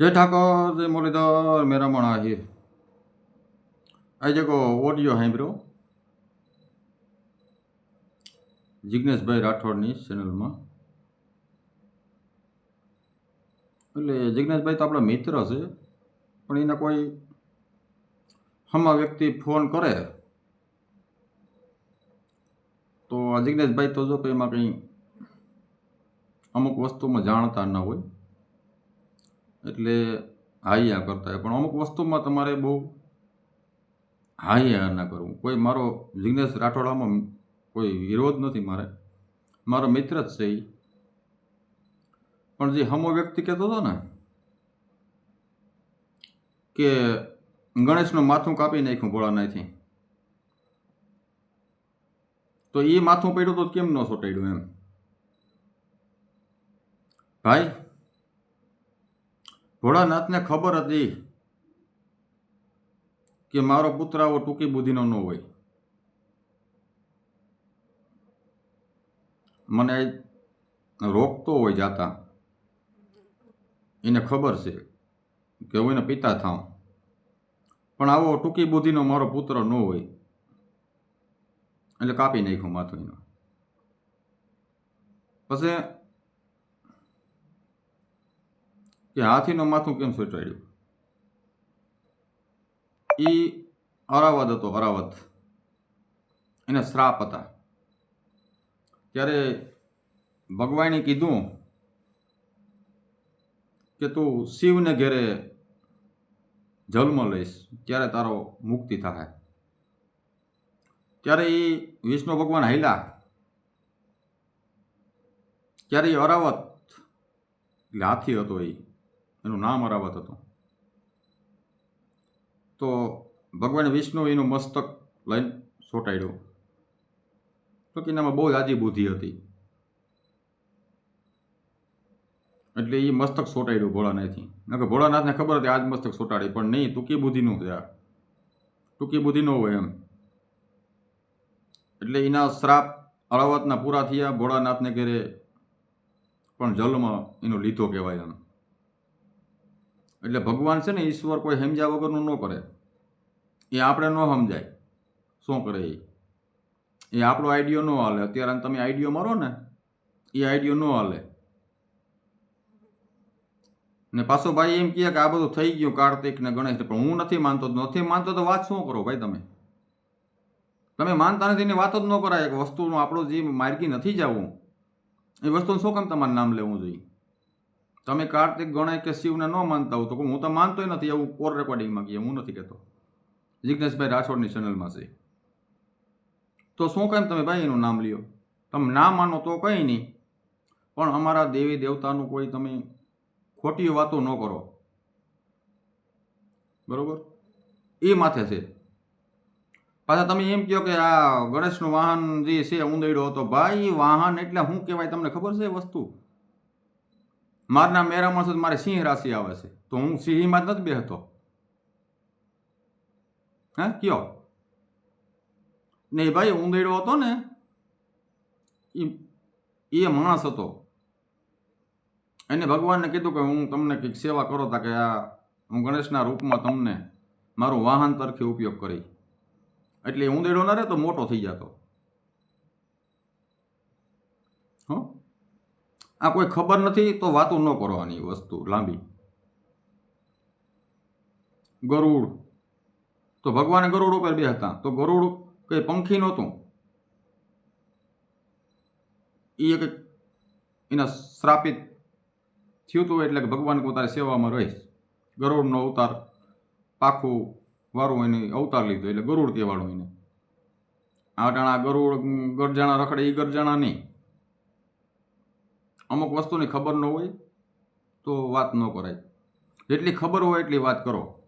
જય ઠાકોર જય મુરલીધર મેરામણ આહિર આ જે ઓડિયો સાંભળ્યો જિગ્નેશભાઈ રાઠોડની ચેનલમાં એટલે જિગ્નેશભાઈ તો આપણા મિત્ર છે, પણ એને કોઈ હમા વ્યક્તિ ફોન કરે, તો આ જિગ્નેશભાઈ તો જો કંઈમાં કંઈ અમુક વસ્તુમાં જાણતા ના હોય. એટલે હાઈયા કરતા હોય. પણ અમુક વસ્તુમાં તમારે બહુ હાઈયા ના કરવું. કોઈ મારો જિગ્નેશ રાઠોડામાં કોઈ વિરોધ નથી મારે. મારો મિત્ર જ છે એ પણ જે હમો વ્યક્તિ કહેતો હતો ને, કે ગણેશનું માથું કાપી નાખ્યું ભોળાનાથી તો એ માથું પડ્યું તો કેમ ન સોટાડ્યું એમ? ભાઈ ભોળાનાથને ખબર હતી કે મારો પુત્ર આવો ટૂંકી બુદ્ધિનો ન હોય. મને રોકતો હોય જાતા. એને ખબર છે કે હું એના પિતા થાઉં. પણ આવો ટૂંકી બુદ્ધિનો મારો પુત્ર ન હોય. એટલે કાપી નાખ્યો માથું એનો. પછી કે હાથીનું માથું કેમ સોટાડ્યું? એ અરાવત હતો, અરાવત. એને શ્રાપ હતા. ત્યારે ભગવાને કીધું કે તું શિવને ઘેરે જન્મ લઈશ, ત્યારે તારો મુક્તિ થાય. ત્યારે એ વિષ્ણુ ભગવાન હાલ્યા ત્યારે એ અરાવત એટલે હાથી હતો એ એનું નામ અરાવત હતું. તો ભગવાન વિષ્ણુ એનું મસ્તક લઈને સોટાડ્યું. તો કે એનામાં બહુ આજી બુદ્ધિ હતી. એટલે એ મસ્તક સોટાડ્યું ભોળાનાથથી નકર ભોળાનાથને ખબર હતી આજ મસ્તક સોટાડી, પણ નહીં, ટૂંકી બુદ્ધિનું છે આ. ટૂંકી બુદ્ધિ ન હોય એમ. એટલે એના શ્રાપ અળાવતના પૂરા થયા, ભોળાનાથને ઘેરે પણ જલમાં એનો લીધો કહેવાય એમ. એટલે ભગવાન છે ને ઈશ્વર કોઈ સમજ્યા વગરનું ન કરે. એ આપણે ન સમજાય. શું કરે એ? એ આપણો આઈડિયો ન હાલે. અત્યારે તમે આઈડિયો મારો ને, એ આઈડિયો ન હાલે. ને પાછો ભાઈ એમ કહે કે આ બધું થઈ ગયું કાર્તિક ને ગણેશ પણ હું નથી માનતો. નથી માનતો તો વાત શું કરો ભાઈ તમે? તમે માનતા નથી એની વાત જ ન કરાય. કે વસ્તુનું આપણું જે માર્ગી નથી જવું, એ વસ્તુનું શું કામ તમારે નામ લેવું જોઈએ? તમે કાર્તિક ગણાય કે શિવને ન માનતા હો તો હું તો માનતોય નથી એવું કોર રેકોર્ડિંગમાં કહીએ, હું નથી કહેતો. જિજ્ઞેશભાઈ રાઠોડની ચેનલમાં છે. તો શું કેમ તમે ભાઈ એનું નામ લ્યો? તમે ના માનો તો કંઈ નહીં. પણ અમારા દેવી દેવતાનું કોઈ તમે ખોટી વાતો ન કરો. બરોબર? એ માથે છે. પાછા તમે એમ કહો કે આ ગણેશનું વાહન જે છે ઉંદરડો હતો, ભાઈ વાહન એટલે શું કહેવાય, તમને ખબર છે વસ્તુ? મારના મેરા માણસો મારે સિંહ રાશિ આવે છે. તો હું સિંહમાં જ નથી બેસતો હે, કયો? નહીં ભાઈ ઉંદેડો હતો ને એ એ માણસ હતો. એને ભગવાનને કીધું કે હું તમને કંઈક સેવા કરો તા કે આ, હું ગણેશના રૂપમાં તમને મારું વાહન તરફી ઉપયોગ કરી એટલે ઉંદેડો ના રહે તો મોટો થઈ જતો. હો? આ કોઈ ખબર નથી તો વાતો ન કરવાની વસ્તુ, લાંબી. ગરુડ. તો ભગવાને ગરુડ ઉપર બે હતા. તો ગરુડ કંઈ પંખી નહોતું. એ એક એના શ્રાપિત થયું હતું એટલે કે ભગવાન પોતાની સેવામાં રહીશ. ગરુડનો અવતાર પાખું વારું એને અવતાર લીધો, એટલે ગરુડ કહેવાળું એને. આ ટાણા ગરુડ ગરજાણા રખડે એ ગરજાણા નહીં. અમુક વસ્તુની ખબર ન હોય તો વાત ન કરાય. જેટલી ખબર હોય એટલી વાત કરો.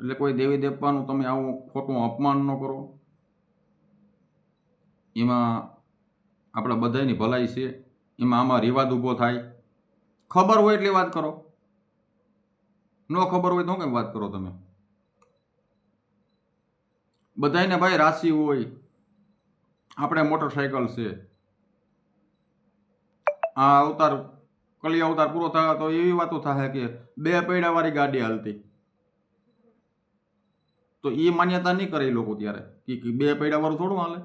એટલે કોઈ દેવી દેવતાનું તમે આવું ખોટું અપમાન ન કરો. એમાં આપણા બધાની ભલાઈ છે. એમાં આમાં રિવાદ ઊભો થાય. ખબર હોય એટલી વાત કરો. ન ખબર હોય તો કેમ વાત કરો તમે? બધાને ભાઈ રાશિ હોય. આપણે મોટરસાયકલ છે. આ અવતાર કલી અવતાર પૂરો થયો તો એવી વાતો થાય કે બે પૈડાવાળી ગાડી હાલતી. તો એ માન્યતા નહીં કરે એ લોકો ત્યારે. કે કે બે પૈડાવાળું થોડું હાલે.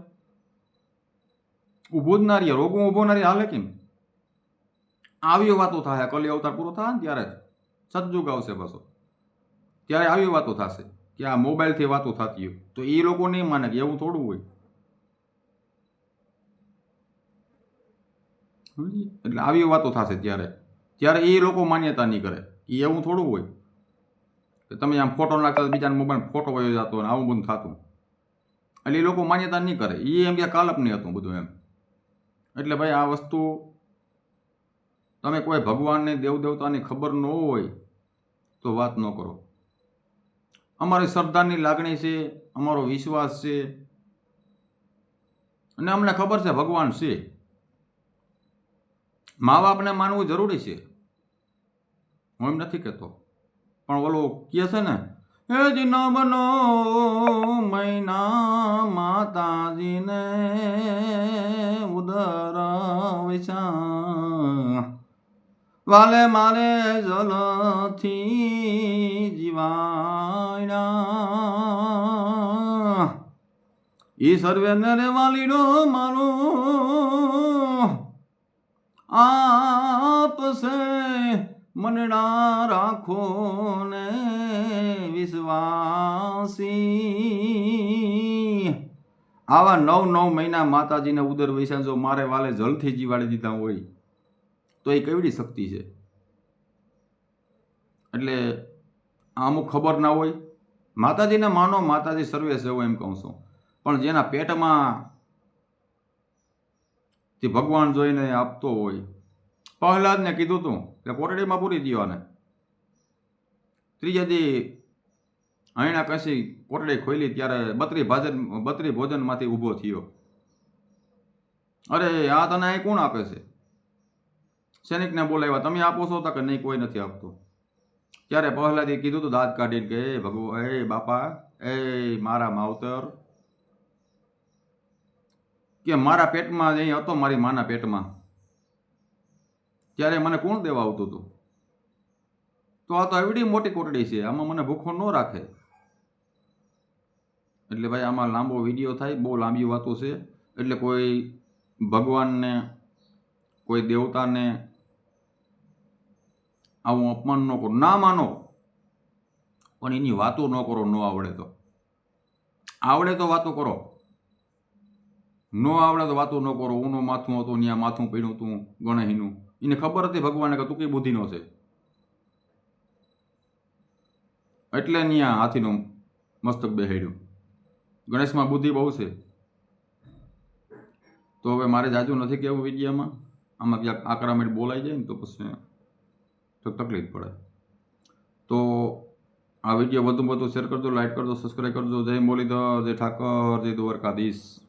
ઊભું જ ના રહીએ રોગું ઊભો ના રહીએ હાલે કેમ? આવી વાતો થાય કલી અવતાર પૂરો થાય ને ત્યારે જ. સતયુગ આવશે પાછો. ત્યારે આવી વાતો થશે કે આ મોબાઈલથી વાતો થતી હોય. તો એ લોકો નહીં માને કે એવું થોડું હોય. એટલે આવી વાતો થશે ત્યારે. ત્યારે એ લોકો માન્યતા નહીં કરે. એ એવું થોડું હોય. કે તમે આમ ફોટો નાખતા બીજાના મોબાઈલ ફોટો વયો જતો અને આવું બધું થતું. એટલે એ લોકો માન્યતા નહીં કરે. એ એમ કે કાલ્પનિક હતું બધું એમ. એટલે ભાઈ આ વસ્તુ તમે કોઈ ભગવાનને દેવદેવતાની ખબર ન હોય તો વાત ન કરો. અમારી શ્રદ્ધાની લાગણી છે, અમારો વિશ્વાસ છે. અને અમને ખબર છે ભગવાન છે. મા બાપને માનવું જરૂરી છે. હું એમ નથી કહેતો. પણ ઓલો કહે છે ને, એ જ નવનો મહિના માતાજીને ઉદર વાલે મારે જલથી જીવાયણા. ઈ સર્વે નરે વાલીડો મારો આપ સે મનડા રાખો ને વિશ્વાસી. આવા નવ નવ મહિના માતાજીને ઉદર વૈસા જો મારે વાલે જલથી જીવાડી દીધા હોય, તો એ કેવડી શક્તિ છે? એટલે અમુક ખબર ના હોય? માતાજીને માનો, માતાજી સર્વે હું એમ કહું છું. પણ જેના પેટમાં તે ભગવાન જોઈને આપતો હોય. પ્રહલાદને કીધું તું કે કોટડીમાં પૂરી દીવાને ત્રીજા દી અહીંના કશી કોટડી ખોલી ત્યારે બત્રી ભાજન, બત્રી ભોજનમાંથી ઊભો થયો. અરે, આ તને અહીં કોણ આપે છે? સૈનિકને બોલાવ્યા, તમે આપો છો તો કે નહીં, કોઈ નથી આપતું. ત્યારે પ્રહલાદે કીધું તું દાંત કાઢીને કે, એ ભગવાન એ બાપા, એ મારા માવતર કે મારા પેટમાં અહીં હતો મારી માના પેટમાં. ત્યારે મને કોણ દેવા આવતું હતું? તો આ તો એવડી મોટી કોટડી છે, આમાં મને ભૂખો ન રાખે. એટલે ભાઈ આમાં લાંબો વીડિયો થાય, બહુ લાંબી વાતો છે. એટલે કોઈ ભગવાનને, કોઈ દેવતાને આવું અપમાન ન કરો. ના માનો, પણ એની વાતો ન કરો, ન આવડે તો. આવડે તો વાતો કરો. ન આવડે તો વાતો ન કરો, ઊનો માથું હતું ત્યાં માથું પીડ્યું હતું ગણહીનું. એને ખબર હતી ભગવાને કે તું કઈ બુદ્ધિનો છે? એટલે ત્યાં હાથીનું મસ્તક બેહાડ્યું. ગણેશમાં બુદ્ધિ બહુ છે. તો હવે મારે જાજુ નથી કહેવું વિડીયામાં આમાં ક્યાંક આકરા મિનિટ બોલાઈ જાય ને તો પછી તો તકલીફ પડે. તો આ વીડિયો વધુ વધુ શેર કરજો લાઇક કરજો સબસ્ક્રાઈબ કરજો. જય મોલીધર જય ઠાકર, જય દ્વારકાધીશ.